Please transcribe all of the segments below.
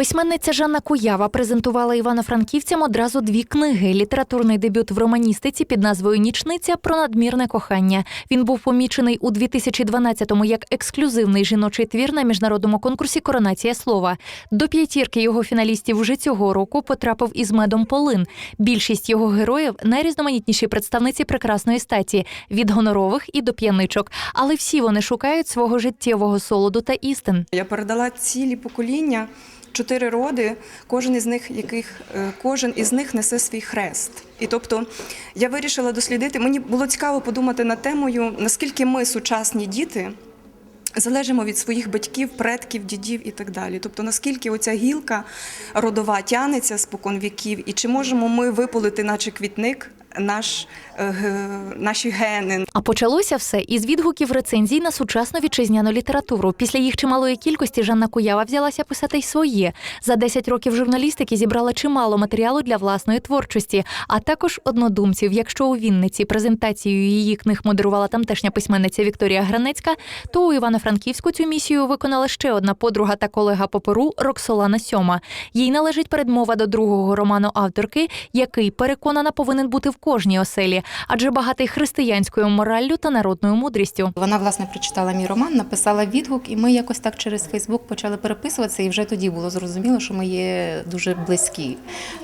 Письменниця Жанна Куява презентувала івано-франківцям одразу дві книги: літературний дебют в романістиці під назвою Нічниця про надмірне кохання. Він був помічений у 2012-му як ексклюзивний жіночий твір на міжнародному конкурсі Коронація слова. До п'ятірки його фіналістів вже цього року потрапив із медом Полин. Більшість його героїв найрізноманітніші представниці прекрасної статі від гонорових і до п'яничок. Але всі вони шукають свого життєвого солоду та істин. Я передала цілі покоління, чотири роди, кожен із них, яких е, кожен із них несе свій хрест. І тобто я вирішила дослідити. Мені було цікаво подумати над темою, наскільки ми, сучасні діти, залежимо від своїх батьків, предків, дідів і так далі. Тобто, наскільки оця гілка родова тянеться спокон віків, і чи можемо ми виполити, наче квітник, наш, е, наші гени, А почалося все із відгуків рецензій на сучасну вітчизняну літературу. Після їх чималої кількості Жанна Куява взялася писати й своє. За 10 років журналістики зібрала чимало матеріалу для власної творчості, а також однодумців. Якщо у Вінниці презентацію її книг модерувала тамтешня письменниця Вікторія Гранецька, то у Івано-Франківську цю місію виконала ще одна подруга та колега по Перу Роксолана Сьома. Їй належить передмова до другого роману авторки, який переконана повинен бути в кожній оселі, адже багатий християнською мораллю та народною мудрістю. Вона власне прочитала мій роман, написала відгук, і ми якось так через Фейсбук почали переписуватися. І вже тоді було зрозуміло, що ми є дуже близькі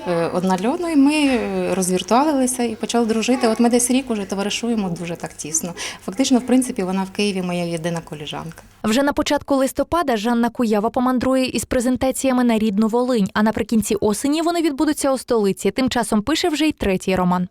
е, одна для одної. Ми е, розвіртуалилися і почали дружити. От ми десь рік уже товаришуємо дуже так тісно. Фактично, в принципі, вона в Києві моя єдина коліжанка. Вже на початку листопада Жанна Куява помандрує із презентаціями на рідну Волинь. А наприкінці осені вони відбудуться у столиці. Тим часом пише вже й третій роман.